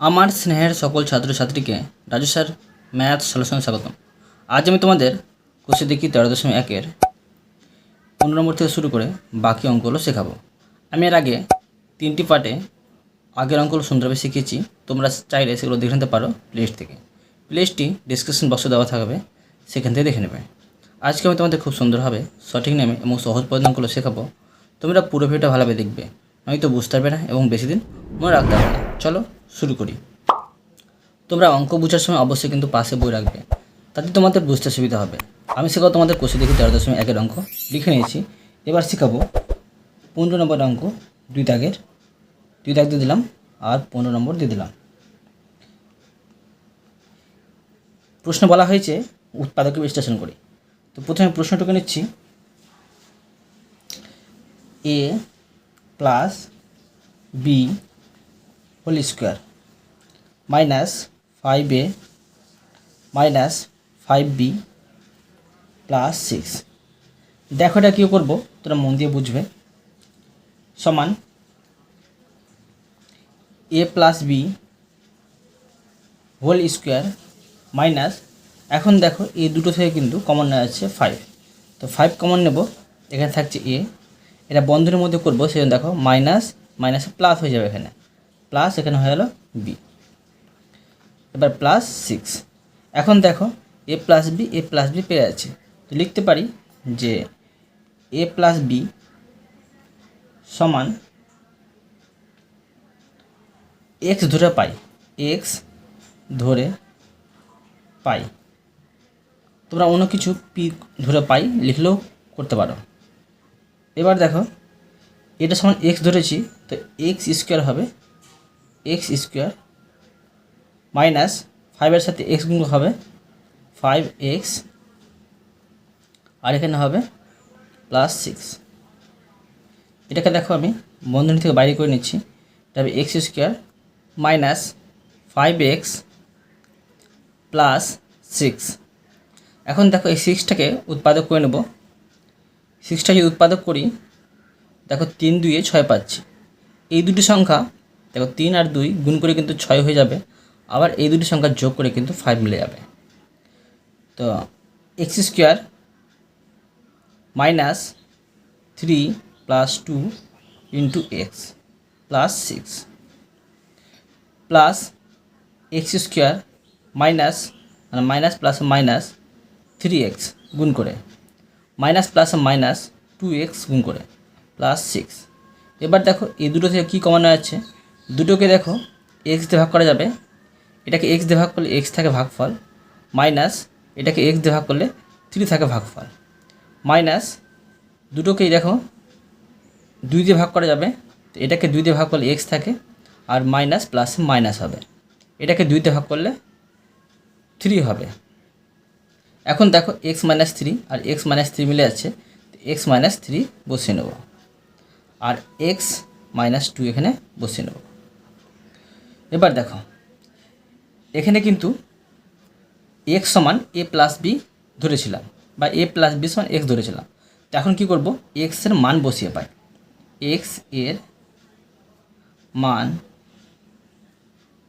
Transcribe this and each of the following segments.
আমার স্নেহের সকল ছাত্রছাত্রীকে রাজু স্যার, ম্যাথ সলিউশনে স্বাগতম। আজ আমি তোমাদের কোষে দেখি তেরো দশমিক একের পনেরো নম্বর থেকে শুরু করে বাকি অঙ্কগুলো শেখাবো। আমি এর আগে তিনটি পার্টে আগের অঙ্কগুলো সুন্দরভাবে শিখিয়েছি তোমরা চাইলে সেগুলো দেখে নিতে পারো প্লেলিস্ট থেকে। প্লেলিস্টটি ডিসক্রিপশন বক্সে দেওয়া থাকবে, সেখান থেকে দেখে নেবে। আজকে আমি তোমাদের খুব সুন্দরভাবে সঠিক নেমে এবং সহজ পদ্ধতিগুলো শেখাবো। তোমরা পুরো ভিডিওটা ভালোভাবে দেখবে। নয়তো বুঝতে পারবে না এবং বেশি দিন মনে রাখতে হবে না। চলো, শুরু করি। তোমরা অঙ্ক বোঝার সময় অবশ্যই কিন্তু পাশে বই রাখবে। তাতে তোমাদের বুঝতে সুবিধা হবে। আমি শেখাবো তোমাদের কোষে দেখি তেরো দশমিক একের অঙ্ক। লিখে নিয়েছি। এবার শেখাবো পনেরো নম্বর অঙ্ক দুই দাগের। দুই দাগ দিয়ে দিলাম আর পনেরো নম্বর দিয়ে দিলাম। প্রশ্ন বলা হয়েছে উৎপাদকে বিশ্লেষণ করি। তো প্রথমে প্রশ্নটুকু নিচ্ছি। A plus B whole square minus five A minus five B plus six দেখো এটা কী করব? তোরা মন দিয়ে বুঝবে। সমান A plus B whole square minus এখন দেখো এই দুটো থেকে কিন্তু কমন নেওয়া আছে ফাইভ তো ফাইভ কমন নেব, এখানে থাকছে এ এটা বন্ধনের মধ্যে করব সেই জন্য দেখো মাইনাস মাইনাস প্লাস হয়ে যাবে এখানে। প্লাস এখানে হয়ে গেল বি এবার প্লাস সিক্স এখন দেখো A plus B A plus B পেয়ে যাচ্ছে। তো লিখতে পারি যে এ প্লাস বি সমান এক্স ধরে পাই এক্স ধরে পাই। তোমরা অন্য কিছু পি ধরে পাই লিখলেও করতে পারো। এবার দেখো, এটা সমান এক্স ধরেছি, তো এক্স স্কোয়ার হবে এক্স স্কোয়ার মাইনাস ফাইভের সাথে এক্স গুণ হবে ফাইভ এক্স আর এখানে হবে প্লাস সিক্স এটাকে দেখো আমি বন্ধনী থেকে বাইরে করে নিচ্ছি তবে X square minus five X plus six এখন দেখো এই সিক্সটাকে উৎপাদক করে নেব। সিক্সটা যদি উৎপাদক করি, দেখো তিন দুইয়ে ছয় পাচ্ছি। এই দুটি সংখ্যা, দেখো তিন আর দুই গুণ করে কিন্তু ছয় হয়ে যাবে, আবার এই দুটি সংখ্যা যোগ করে কিন্তু ফাইভ মিলে যাবে। তো X square minus three plus two into X plus six plus X square minus মানে minus plus minus three X গুণ করে। Minus plus minus two X গুণ করে, প্লাস সিক্স। এবার দেখো এই দুটো থেকে কী কমানো আছে দুটোকে দেখো এক্স দিয়ে ভাগ করা যাবে। এটাকে এক্স দিয়ে ভাগ করলে এক্স থাকে ভাগফল। মাইনাস এটাকে এক্স দিয়ে ভাগ করলে থ্রি থাকে ভাগফল। মাইনাস দুটোকেই দেখো দুই দিয়ে ভাগ করা যাবে। এটাকে দুই দিয়ে ভাগ করলে এক্স থাকে আর মাইনাস প্লাস মাইনাস হবে। এটাকে দুইতে ভাগ করলে থ্রি হবে। এখন দেখো এক্স মাইনাস থ্রি আর এক্স মাইনাস থ্রি মিলে আছে এক্স মাইনাস থ্রি বসিয়ে নেব। আর এক্স মাইনাস টু এখানে বসিয়ে নেব। এবার দেখো, এখানে কিন্তু এক্স সমান এ প্লাস বি ধরেছিলাম বা এ প্লাস বি সমান এক্স ধরেছিলাম। তো এখন কী করব? এক্সের মান বসিয়ে পাই। এক্সের মান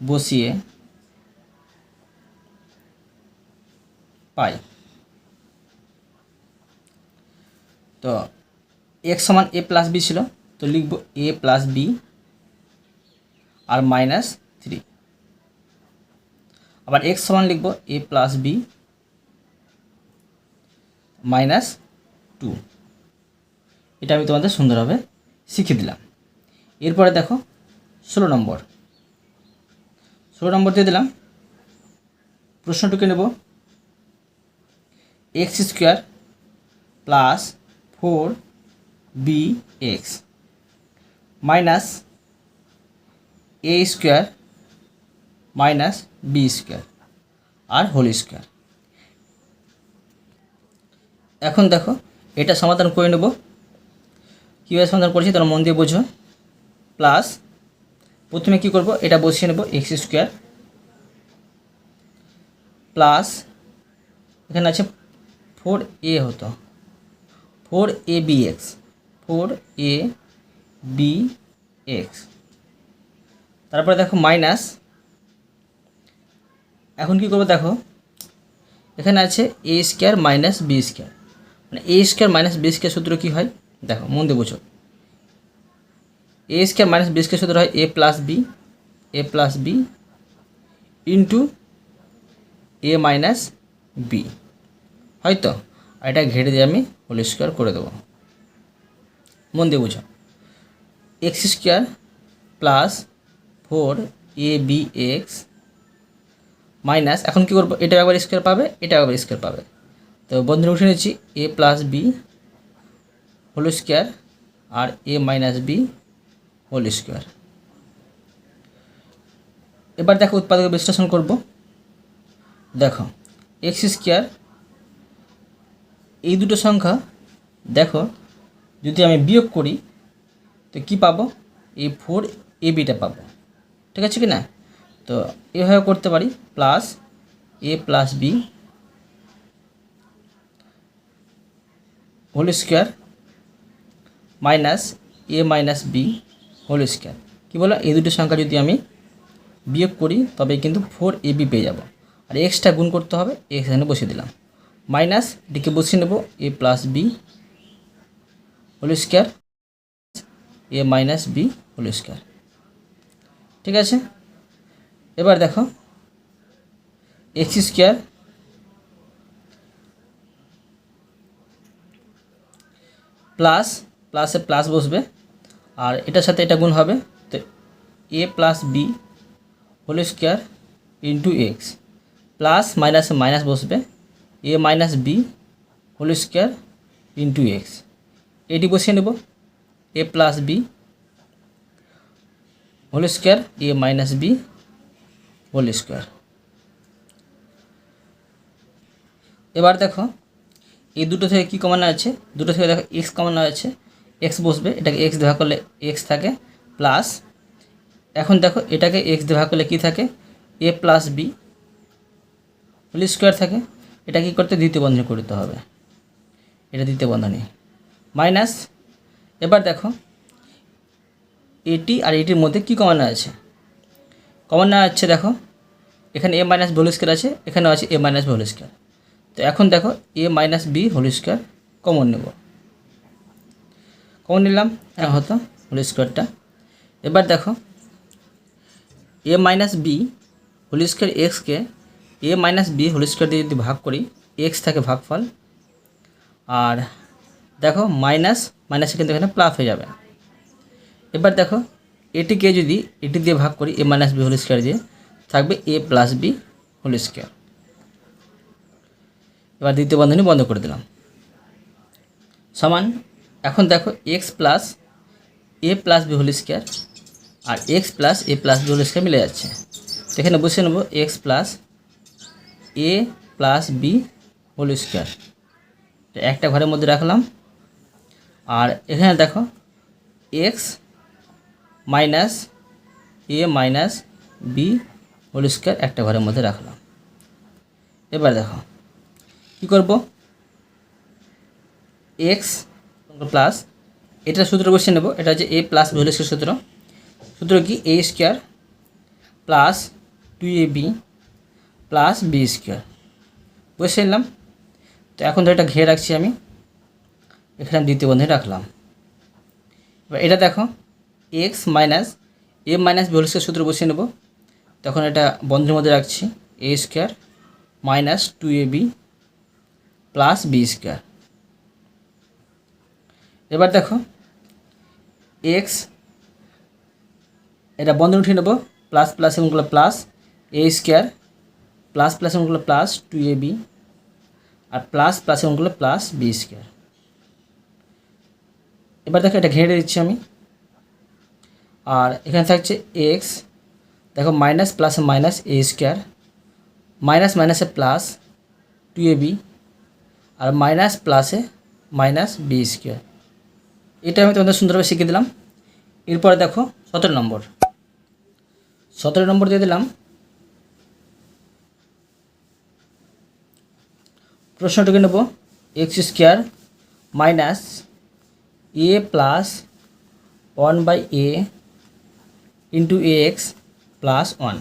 বসিয়ে পাই। তো এক্স সমান এ প্লাস বি ছিল, তো লিখব এ প্লাস বি আর মাইনাস থ্রি আবার এক্স সমান লিখব A plus B minus two এটা আমি তোমাদের সুন্দরভাবে শিখিয়ে দিলাম। এরপরে দেখো, ষোলো নম্বর। ষোলো নম্বর দিয়ে দিলাম। প্রশ্নটুকে নেব। X square plus four B X minus A square minus B square R whole square. এখন দেখো, এটা সমাধান করে নেব। কীভাবে সমাধান করেছি তোমরা মন দিয়ে বোঝো। প্লাস প্রথমে কি করব, এটা বসিয়ে নেব এক্স স্কোয়ার। প্লাস এখানে আছে ফোর এ হতো। Four A B X. Four A B X. তারপরে দেখো মাইনাস। এখন কি করব দেখো? এখানে আছে A square minus B square. মানে A square minus B square সূত্র কী হয়? দেখো, মন দিয়ে বুঝো। A square minus B square সূত্র হয় A plus B, A plus B into A minus B. হয়তো? আর এটা ঘেটে দিয়ে আমি হোল স্কোয়ার করে দেবো। মন দিয়ে বুঝো। X square plus four A B X minus, এখন কী করব? এটা একবার স্কোয়ার পাবে, এটা একবার স্কোয়ার পাবে। তো বন্ধু উঠে নিচ্ছি। A plus B whole square R A minus B whole square. এবার দেখো উৎপাদক বিশ্লেষণ করব। দেখো, এক্স স্কোয়ার এই দুটো সংখ্যা, দেখো, যদি আমি বিয়োগ করি, তো কী পাবো? এই ফোর এ বিটা পাবো। ঠিক আছে কি না তো এভাবে করতে পারি plus A plus B whole square minus A minus B whole square কী বলো? এই দুটো সংখ্যা যদি আমি বিয়োগ করি তবে কিন্তু ফোর এ বি পেয়ে যাব। আর এক্সটা গুণ করতে হবে, এখানে বসিয়ে দিলাম। মাইনাস এটিকে বসিয়ে নেব a plus b whole square a minus b whole square ঠিক আছে? এবার দেখো এক্স স্কোয়ার প্লাস প্লাসে প্লাস বসবে, আর এটার সাথে এটা গুণ হবে, তো a plus b whole square into x plus মাইনাসে মাইনাস বসবে a minus b whole square into x এটি বসিয়ে নেব। A plus b whole square a minus b whole square এবার দেখো, এই দুটো থেকে কী কমানো আছে? দুটো থেকে দেখো এক্স কমানো আছে। এক্স বসবে, এটাকে এক্স দেওয়া করলে এক্স থাকে প্লাস এখন দেখো, এটাকে এক্স দেওয়া করলে কী থাকে? A plus b whole square থাকে। এটা কী করতে দ্বিতীয় বন্ধনী করতে হবে? এটা দ্বিতীয় বন্ধনী। মাইনাস, এবার দেখো, এটি আর এটির মধ্যে কী কমানো আছে? কমানো আছে, দেখো, এখানে এ মাইনাস হোল স্কোয়ার আছে, এখানেও আছে এ মাইনাস হোল স্কোয়ার তো এখন দেখো a minus b whole square common নেব। কমন নিলাম হ্যাঁ হতো হোল স্কোয়ারটা এবার দেখো a minus b whole square এক্সকে a minus b whole square দিয়ে যদি ভাগ করি এক্স থাকে ভাগফল, আর দেখো মাইনাস মাইনাসে কিন্তু এখানে প্লাস হয়ে যাবে। এবার দেখো, এটিকে যদি এটি দিয়ে ভাগ করি a minus b whole square দিয়ে, থাকবে a plus b whole square এবার দ্বিতীয় বন্ধনী বন্ধ করে দিলাম। সমান, এখন দেখো x plus a plus b whole square R x plus a plus b whole square মিলে যাচ্ছে। তো এখানে বসে নেব x plus a plus b whole square একটা ঘরের মধ্যে রাখলাম। আর এখানে দেখো x minus a minus b whole square একটা ঘরের মধ্যে রাখলাম। এবার দেখো, কী করব? এক্স প্লাস এটা সূত্র বসে নেব। এটা হচ্ছে a plus b whole square সূত্র। সূত্র কি? A square plus two a b plus b square. বসে নিলাম তো এখন তো এটা ঘিরে রাখছি আমি। এখানে দ্বিতীয় বন্ধনে রাখলাম। এবার এটা দেখো x minus a minus b square সূত্র বসিয়ে নেব। তখন এটা বন্ধের মধ্যে রাখছি a square minus two a b plus b square এবার দেখো এক্স এটা বন্ধন উঠিয়ে নেব plus plus এমনগুলো plus a square plus plus এমনগুলো plus two A B আর প্লাস প্লাস এমনগুলো প্লাস বি স্কোয়ার। এবার দেখো এটা ঘেঁটে দিচ্ছি আমি। আর এখানে থাকছে এক্স দেখো মাইনাস প্লাসে মাইনাস এ স্কোয়ার মাইনাস মাইনাসে প্লাস টু এ বি আর মাইনাস প্লাসে মাইনাস বি স্কোয়ার এটা আমি তোমাদের সুন্দরভাবে শিখিয়ে দিলাম। এরপরে দেখো সতেরো নম্বর। সতেরো নম্বর দিয়ে দিলাম। প্রশ্নটুকু নেব x square minus a plus one by a into a x plus one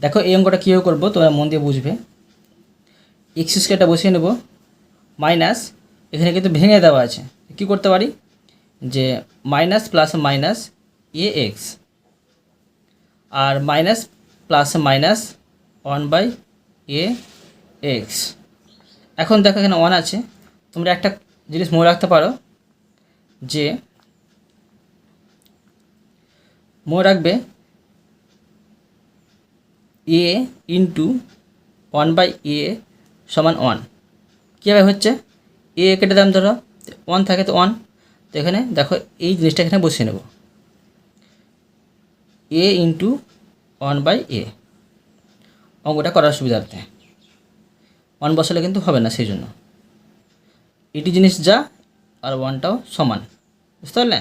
দেখো, এই অঙ্কটা কীভাবে করব, তোমরা মন দিয়ে বুঝবে। এক্স স্কোয়ারটা বসিয়ে নেব মাইনাস এখানে কিন্তু ভেঙে দেওয়া আছে। কি করতে পারি? যে minus plus minus a x R minus plus minus one by a x এখন দেখো এখানে ওয়ান আছে। তোমরা একটা জিনিস মনে রাখতে পারো যে মনে রাখবে a into one by a সমান ওয়ান কীভাবে হচ্ছে? এ কেটে দাম ধরো ওয়ান থাকে তো ওয়ান তো এখানে দেখো এই জিনিসটা এখানে বসিয়ে নেব। A into one by a অঙ্কটা করার সুবিধার্থে। ওয়ান বসালে কিন্তু হবে না সেই জন্য। এটি জিনিস যা আর ওয়ানটাও সমান, বুঝতে পারলে?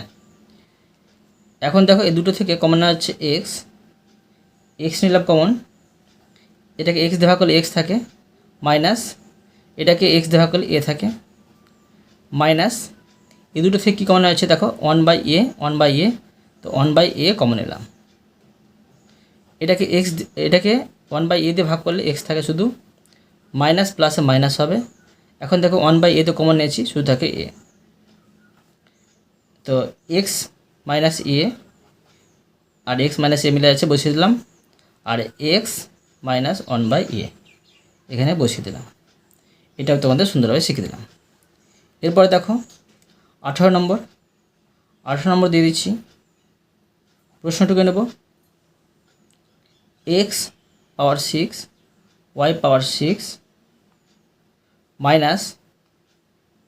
এখন দেখো এই দুটো থেকে কমন হচ্ছে এক্স এক্স নিলাম কমন এটাকে এক্স দেখা করলে এক্স থাকে মাইনাস এটাকে এক্স দেখা করলে এ থাকে মাইনাস এই দুটো থেকে কী কমন আছে দেখো one by a one by a তো ওয়ান বাই এ কমন এলাম এটাকে এক্স এটাকে ওয়ান বাই এ দিয়ে ভাগ করলে এক্স থাকে শুধু মাইনাস প্লাসে মাইনাস হবে। এখন দেখো ওয়ান বাই এ তো কমন নিয়েছি, শুধু থাকে এ তো এক্স মাইনাস এ আর এক্স মাইনাস এ মিলে আছে বসিয়ে দিলাম। আর x minus one by a এখানে বসিয়ে দিলাম। এটাও তোমাদের সুন্দরভাবে শিখে দিলাম। এরপরে দেখো, আঠারো নম্বর। আঠারো নম্বর দিয়ে দিচ্ছি। প্রশ্নটুকু নেব। X power six y power six minus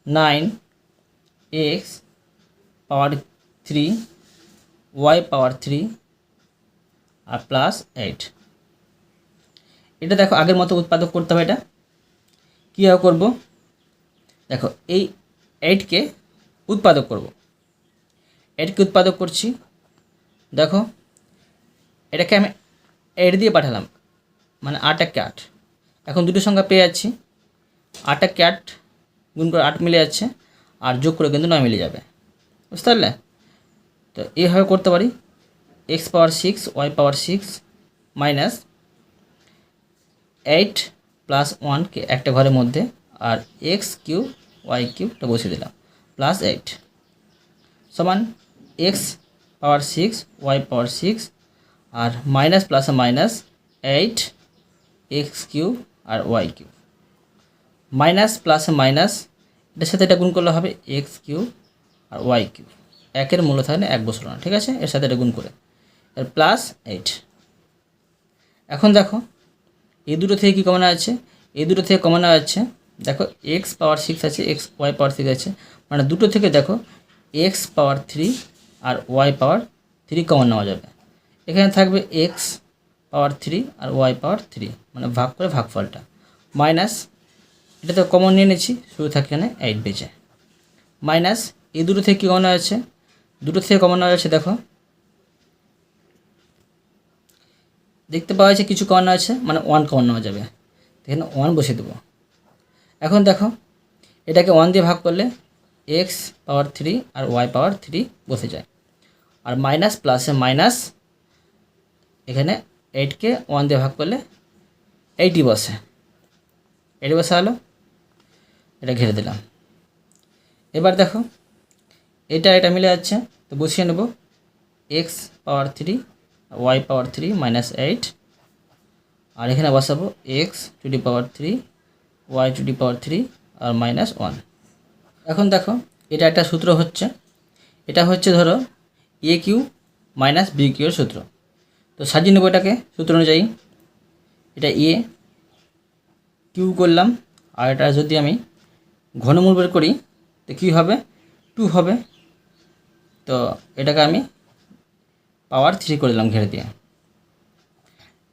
nine x power three, y power three আর প্লাস এইট। এটা দেখো আগের মতো উৎপাদক করতে হবে এটা। কীভাবে করব? দেখো এই এইটকে উৎপাদক করব। এইটকে উৎপাদক করছি। দেখো এটাকে আমি এইট দিয়ে পাঠালাম। মানে আট একে আট। এখন দুটো সংখ্যা পেয়ে যাচ্ছি। আট একে আট গুণ করে আট মিলে যাচ্ছে আর যোগ করে কিন্তু নয় মিলে যাবে। বুঝতে পারলে? তো এইভাবে করতে পারি। X power six y power six minus eight plus ওয়ানকে একটা ঘরের মধ্যে আর এক্স কিউ ওয়াই কিউটা বসিয়ে দিলাম। প্লাস এইট সমান x power six y power six আর মাইনাস প্লাসে মাইনাস এইট এক্স কিউ আর ওয়াই কিউ মাইনাস প্লাসে মাইনাস, এটার সাথে এটা গুণ করলে হবে এক্স কিউ আর ওয়াই কিউ একের মূল্য থাকে এক বছর না, ঠিক আছে? এর সাথে এটা গুণ করে। এর প্লাস এইট। এখন দেখো এই দুটো থেকে কী কমন আছে? এই দুটো থেকে কমন আছে, দেখো এক্স পাওয়ার সিক্স আছে এক্স ওয়াই পাওয়ার সিক্স আছে। মানে দুটো থেকে দেখো এক্স পাওয়ার থ্রি আর ওয়াই পাওয়ার থ্রি কমন নেওয়া যাবে। এখানে থাকবে এক্স পাওয়ার থ্রি আর ওয়াই পাওয়ার থ্রি মানে ভাগ করে ভাগফলটা। মাইনাস এটা তো কমন নিয়ে নিয়েছি শুরু থাকে এখানে এইট বেঁচে মাইনাস এই দুটো থেকে কী কমন আছে দুটো থেকে কমন আছে দেখো। দেখতে পাওয়া যাচ্ছে কিছু কমন আছে মানে ওয়ান কমন নেওয়া যাবে। এখানে ওয়ান বসে দেবো। এখন দেখো, এটাকে ওয়ান দিয়ে ভাগ করলে এক্স পাওয়ার থ্রি আর ওয়াই পাওয়ার থ্রি বসে যায়। আর মাইনাস প্লাসে মাইনাস এখানে এইটকে ওয়ান দিয়ে ভাগ করলে এইটি বসে। এইটি বসে হলো এটা ঘিরে দিলাম। এবার দেখো, এটা এটা মিলে যাচ্ছে। তো বসিয়ে নেব x power three y power three minus eight আর এখানে বসাবো x to the power three y to the power three R minus one এখন দেখো, এটা একটা সূত্র হচ্ছে। এটা হচ্ছে ধরো এ কিউ মাইনাস বি কিউর সূত্র। তো সাজিয়ে নেব এটাকে, সূত্র অনুযায়ী। এটা এ কিউ করলাম, আর এটা যদি আমি ঘনমূল বের করি, তো কী হবে? টু হবে। তো এটাকে আমি পাওয়ার থ্রি করে দিলাম ঘেরে দিয়ে।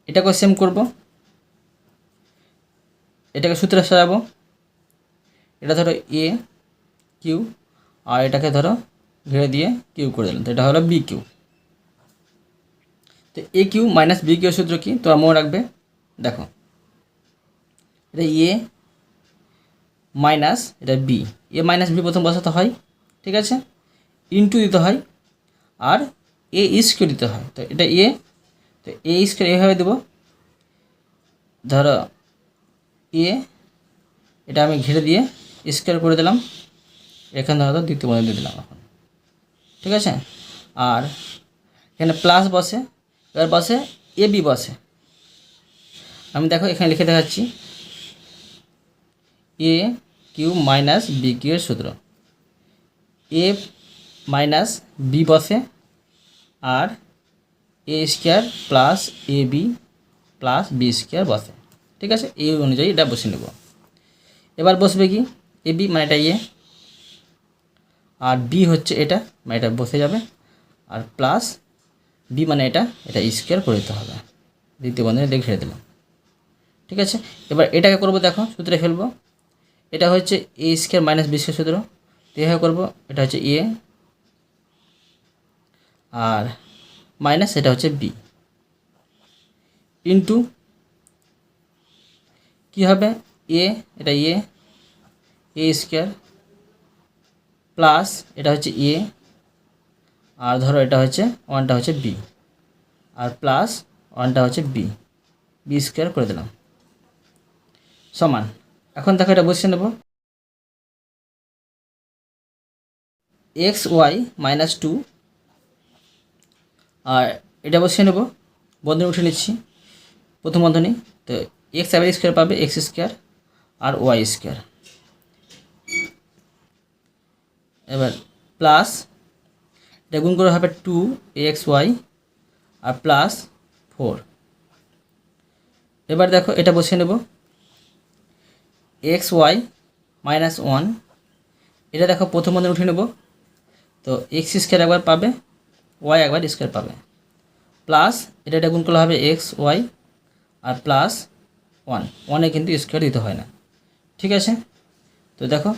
এটাকে সেম করব। এটাকে সূত্রে সাজাবো। এটা ধরো এ কিউ আর এটাকে ধরো ঘিরে দিয়ে কিউ করে দিলাম। তো এটা হলো বি কিউ তো a cube minus b cube সূত্র কি? তোমরা মনে রাখবে। দেখো। এটা এ মাইনাস, এটা বি এ মাইনাস বি প্রথম বসাতে হয়, ঠিক আছে? ইন্টু দিতে হয়, আর এ স্কোয়ার দিতে হয়। তো এটা এ তো এ স্কোয়ার এভাবে দেবো। ধরো এ এটা আমি ঘিরে দিয়ে স্কোয়ার করে দিলাম। এখানে ধরো দ্বিতীয় বন্ধনী দিয়ে দিলাম এখন। ঠিক আছে? আর এখানে প্লাস বসে, এবার বসে এ বি বসে। আমি দেখো এখানে লিখে দেখাচ্ছি। A cube minus b cube এর সূত্র। এ মাইনাস বি বসে, আর a square plus a b plus b square বসে। ঠিক আছে? এই অনুযায়ী এটা বসে নেব। এবার বসবে কি? এ বি মানে এটা ইয়ে আর বি হচ্ছে এটা মানে এটা বসে যাবে, আর প্লাস বি মানে এটা এটা স্কোয়ার করে দিতে হবে। দ্বিতীয় বন্ধনে ছেড়ে দিলাম ঠিক আছে? এবার এটাকে করব দেখো, সূত্রে ফেলব। এটা হচ্ছে a square minus b square সূত্র। এভাবে করব, এটা হচ্ছে এ আর মাইনাস এটা হচ্ছে বি ইন্টু কী হবে? এ এটা এ এ স্কোয়ার প্লাস এটা হচ্ছে এ আর ধরো এটা হচ্ছে ওয়ানটা হচ্ছে বি আর প্লাস ওয়ানটা হচ্ছে বি বি স্কোয়ার করে দিলাম। সমান। এখন দেখো এটা বসিয়ে নেব। X y minus two. আর এটা বসিয়ে নেব। বন্ধনী উঠে নিচ্ছি। প্রথম বন্ধনী। তো এক্স আবার স্কোয়ার পাবে, এক্স স্কোয়ার আর ওয়াই স্কোয়ার। এবার প্লাস, এটা গুণ করে হবে টু এক্স ওয়াই আর প্লাস ফোর। এবার দেখো এটা বসিয়ে নেব। এক্স ওয়াই মাইনাস ওয়ান এটা দেখো, প্রথম বন্ধনে উঠে নেব। তো এক্স স্কোয়ার একবার পাবে ওয়াই একবার স্কোয়ার পাবে। প্লাস এটা এটা গুণ করলে হবে এক্স ওয়াই আর প্লাস ওয়ান ওয়ানে কিন্তু স্কোয়ার দিতে হয় না। ঠিক আছে? তো দেখো,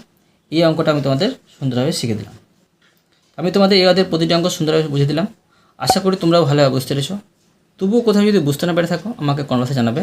এই অঙ্কটা আমি তোমাদের সুন্দরভাবে শিখে দিলাম। আমি তোমাদের এই অধ্যায়ের প্রতিটি অঙ্ক সুন্দরভাবে বুঝে দিলাম। আশা করি তোমরাও ভালোভাবে বুঝতে পেরেছ তবুও কোথাও যদি বুঝতে না পেরে থাকো, আমাকে কনভার্সে জানাবে।